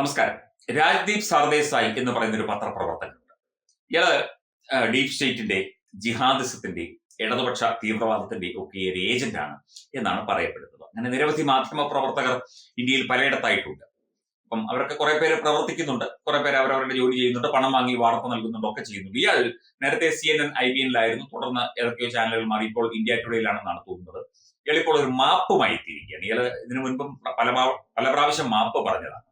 നമസ്കാരം. രാജ്ദീപ് സർദേശായി എന്ന് പറയുന്ന ഒരു പത്രപ്രവർത്തകനുണ്ട്. ഇയാൾ ഡീപ് സ്റ്റേറ്റിന്റെ ജിഹാദിസത്തിന്റെ ഇടതുപക്ഷ തീവ്രവാദത്തിന്റെ ഒക്കെ ഒരു ഏജന്റാണ് എന്നാണ് പറയപ്പെടുന്നത്. അങ്ങനെ നിരവധി മാധ്യമ പ്രവർത്തകർ ഇന്ത്യയിൽ പലയിടത്തായിട്ടുണ്ട്. അപ്പം അവരൊക്കെ കുറെ പേര് പ്രവർത്തിക്കുന്നുണ്ട്. കുറെ പേര് അവരവരുടെ ജോലി ചെയ്യുന്നുണ്ട് പണം വാങ്ങി വാർത്ത നൽകുന്നുണ്ട് ഒക്കെ ചെയ്യുന്നുണ്ട്. ഇയാൾ നേരത്തെ C N N I B എനിലായിരുന്നു തുടർന്ന് ഏതൊക്കെയോ ചാനലുകൾ മാറി. ഇപ്പോൾ ഇന്ത്യ ടുഡേയിലാണെന്നാണ് തോന്നുന്നത്. ഇയാൾ ഇപ്പോൾ ഒരു മാപ്പുമായി എത്തിയിരിക്കുകയാണ് ഇയാൾ ഇതിനു മുൻപും പല പല പ്രാവശ്യം മാപ്പ് പറഞ്ഞതാണ്.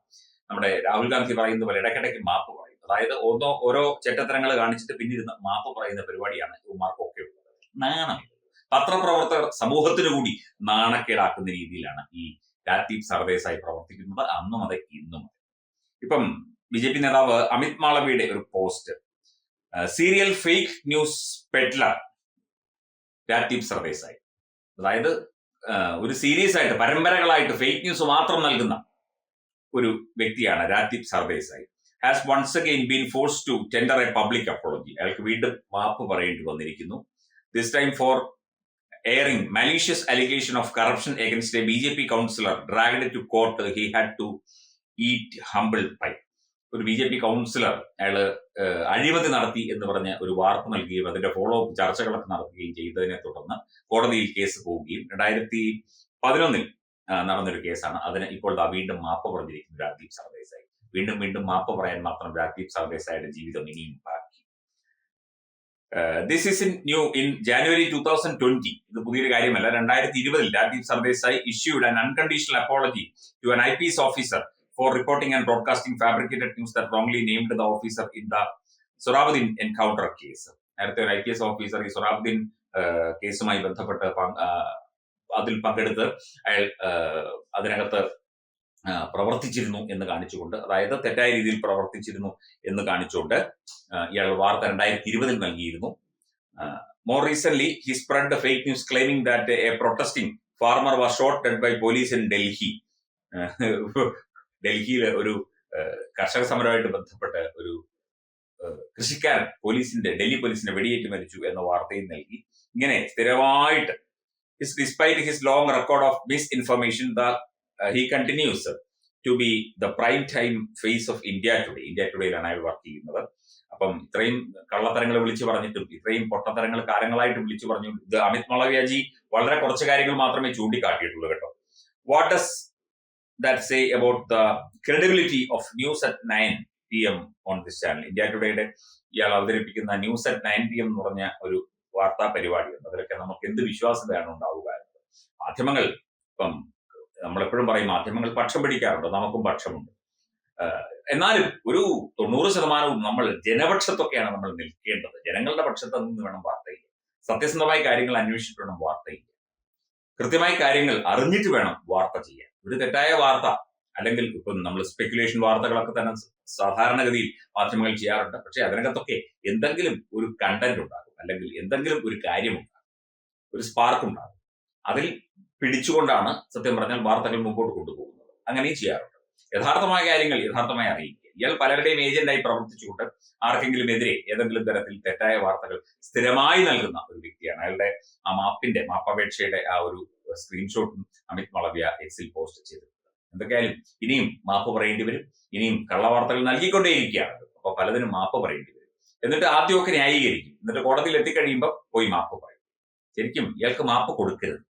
നമ്മുടെ രാഹുൽ ഗാന്ധി പറയുന്ന പോലെ ഇടയ്ക്കിടയ്ക്ക് മാപ്പ് പറയും. അതായത് ഓരോ ഓരോ ചെറ്റത്തരങ്ങൾ കാണിച്ചിട്ട് പിന്നിരുന്ന് മാപ്പ് പറയുന്ന പരിപാടിയാണ് ഇവന്മാർക്കൊക്കെ ഉള്ളത്. നാണം. പത്രപ്രവർത്തകർ സമൂഹത്തിനു കൂടി നാണക്കേടാക്കുന്ന രീതിയിലാണ് ഈ രാജീവ് സർവേസായി പ്രവർത്തിക്കുന്നത്. അന്നും അതെ ഇന്നും ഇപ്പം ബി ജെ പി നേതാവ് അമിത് മാളവിയുടെ ഒരു post serial fake news peddler Rajeev Sardesai. അതായത് ഒരു സീരീസ് ആയിട്ട് പരമ്പരകളായിട്ട് ഫേക്ക് ന്യൂസ് മാത്രം നൽകുന്ന ഒരു വ്യക്തിയാണ് Rajdeep Sardesai has once again been forced to tender a public apology അയാൾക്ക് വീണ്ടും മാപ്പ് പറയേണ്ടി വന്നിരിക്കുന്നു. This time for airing malicious allegation of corruption against a B J P councillor dragged to court he had to eat humble pie ഒരു B J P councillor അയാൾ അഴിമതി നടത്തി എന്ന് പറഞ്ഞ ഒരു വാർത്ത നൽകുകയും അതിന്റെ ഫോളോ അപ്പ് ചർച്ചകളൊക്കെ നടത്തുകയും ചെയ്തതിനെ തുടർന്ന് കോടതിയിൽ കേസ് പോവുകയും. രണ്ടായിരത്തി പതിനൊന്നിൽ നടന്നൊരു കേസാണ്. അതിന് ഇപ്പോൾ ദാ വീണ്ടും മാപ്പ് പറഞ്ഞിരിക്കുന്നു രാജ്ദീപ് സർദേശായി വീണ്ടും വീണ്ടും മാപ്പ് പറയാൻ മാത്രം രാജ്ദീപ് സർദേശായിയുടെ ജീവിതം ഇനിയും ബാക്കി. This is in new in January two thousand twenty ഇത് പുതിയൊരു കാര്യമല്ല. രണ്ടായിരത്തി ഇരുപതിൽ Rajdeep Sardesai issued an unconditional apology to an I P S officer for reporting and broadcasting fabricated news that wrongly named the officer in the Sohrabuddin encounter case നേരത്തെ ഒരു I P S officer ഈ സൊറാബുദ്ദീൻ കേസുമായി ബന്ധപ്പെട്ട് അതിൽ പങ്കെടുത്ത് അയാൾ അതിനകത്ത് പ്രവർത്തിച്ചിരുന്നു എന്ന് കാണിച്ചുകൊണ്ട് അതായത് തെറ്റായ രീതിയിൽ പ്രവർത്തിച്ചിരുന്നു എന്ന് കാണിച്ചുകൊണ്ട് ഇയാൾ വാർത്ത രണ്ടായിരത്തി ഇരുപതിൽ നൽകിയിരുന്നു more recent he spread fake news claiming that a protesting farmer was shot dead by police in Delhi ഡൽഹിയിലെ ഒരു കർഷക സമരമായിട്ട് ബന്ധപ്പെട്ട ഒരു കൃഷിക്കാരൻ പോലീസിന്റെ ഡൽഹി പോലീസിന്റെ വെടിയേറ്റ് മരിച്ചു എന്ന വാർത്തയും നൽകി. ഇങ്ങനെ സ്ഥിരമായിട്ട് his despite his long record of misinformation uh, he continues to be the prime time face of India Today India ടുഡേയിലാണ് അയാൾ വർക്ക് ചെയ്യുന്നത്. അപ്പം ഇത്രയും കള്ളത്തരങ്ങൾ വിളിച്ചു പറഞ്ഞിട്ടും ഇത്രയും പൊട്ടത്തരങ്ങൾ കാലങ്ങളായിട്ട് വിളിച്ചു പറഞ്ഞു ഇത് അമിത് മളവ്യാജി വളരെ കുറച്ച് കാര്യങ്ങൾ മാത്രമേ ചൂണ്ടിക്കാട്ടിയിട്ടുള്ളൂ കേട്ടോ. What does that say about the credibility of news at nine P M on this channel India ടുഡേയുടെ ഇയാൾ അവതരിപ്പിക്കുന്ന news at nine P M എന്ന് പറഞ്ഞ ഒരു വാർത്താ പരിപാടിയുണ്ട് അതിലൊക്കെ നമുക്ക് എന്ത് വിശ്വാസ്യതയാണ് ഉണ്ടാവുക എന്നത്. മാധ്യമങ്ങൾ ഇപ്പം നമ്മളെപ്പോഴും പറയും മാധ്യമങ്ങൾ പക്ഷം പിടിക്കാറുണ്ട് നമുക്കും പക്ഷമുണ്ട്. എന്നാലും ഒരു തൊണ്ണൂറ് ശതമാനവും നമ്മൾ ജനപക്ഷത്തൊക്കെയാണ് നമ്മൾ നിൽക്കേണ്ടത്. ജനങ്ങളുടെ പക്ഷത്ത് നിന്ന് വേണം വാർത്ത ചെയ്യാൻ സത്യസന്ധമായ കാര്യങ്ങൾ അന്വേഷിച്ചിട്ട് വേണം വാർത്ത ചെയ്യാൻ കൃത്യമായ കാര്യങ്ങൾ അറിഞ്ഞിട്ട് വേണം വാർത്ത ചെയ്യാൻ. ഒരു തെറ്റായ വാർത്ത അല്ലെങ്കിൽ ഇപ്പം നമ്മൾ സ്പെക്കുലേഷൻ വാർത്തകളൊക്കെ തന്നെ സാധാരണഗതിയിൽ മാധ്യമങ്ങൾ ചെയ്യാറുണ്ട്. പക്ഷെ അതിനകത്തൊക്കെ എന്തെങ്കിലും ഒരു കണ്ടന്റ് ഉണ്ടാകും അല്ലെങ്കിൽ എന്തെങ്കിലും ഒരു കാര്യമുണ്ടാകും. ഒരു സ്പാർക്ക് ഉണ്ടാകും. അതിൽ പിടിച്ചുകൊണ്ടാണ് സത്യം പറഞ്ഞാൽ വാർത്തകൾ മുമ്പോട്ട് കൊണ്ടുപോകുന്നത്. അങ്ങനെയും ചെയ്യാറുണ്ട്. യഥാർത്ഥമായ കാര്യങ്ങൾ യഥാർത്ഥമായി അറിയിക്കുക. ഇയാൾ പലരുടെയും ഏജന്റായി പ്രവർത്തിച്ചുകൊണ്ട് ആർക്കെങ്കിലും എതിരെ ഏതെങ്കിലും തരത്തിൽ തെറ്റായ വാർത്തകൾ സ്ഥിരമായി നൽകുന്ന ഒരു വ്യക്തിയാണ്. അയാളുടെ ആ മാപ്പിന്റെ മാപ്പപേക്ഷയുടെ ആ ഒരു സ്ക്രീൻഷോട്ടും അമിത് മളവ്യ എക്സിൽ പോസ്റ്റ് ചെയ്തിട്ടുണ്ട്. എന്തൊക്കെയായാലും ഇനിയും മാപ്പ് പറയേണ്ടി വരും. ഇനിയും കള്ളവാർത്തകൾ നൽകിക്കൊണ്ടേയിരിക്കുകയാണ്. അപ്പൊ പലതിനും മാപ്പ് പറയേണ്ടി വരും. എന്നിട്ട് ആദ്യമൊക്കെ ന്യായീകരിക്കും. എന്നിട്ട് കോടതിയിൽ എത്തിക്കഴിയുമ്പോൾ പോയി മാപ്പ് പറയും. ശരിക്കും ഇയാൾക്ക് മാപ്പ് കൊടുക്കരുത്.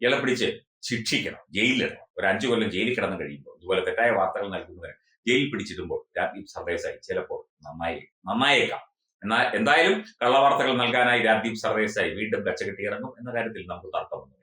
ഇയാളെ പിടിച്ച് ശിക്ഷിക്കണം ജയിലിലിടണം. ഒരു അഞ്ചു കൊല്ലം ജയിലിൽ കിടന്നു കഴിയുമ്പോൾ ഇതുപോലെ തെറ്റായ വാർത്തകൾ നൽകുന്നവരെ ജയിലിൽ പിടിച്ചിടുമ്പോൾ രാജ്ദീപ് സർദേശായി ചിലപ്പോൾ നന്നായി നന്നായേക്കാം. എന്നാൽ എന്തായാലും കള്ളവാർത്തകൾ നൽകാനായി രാജ്ദീപ് സർദേശായി വീണ്ടും കച്ചകെട്ടി ഇറങ്ങും എന്ന കാര്യത്തിൽ നമുക്ക് തർക്കമൊന്നും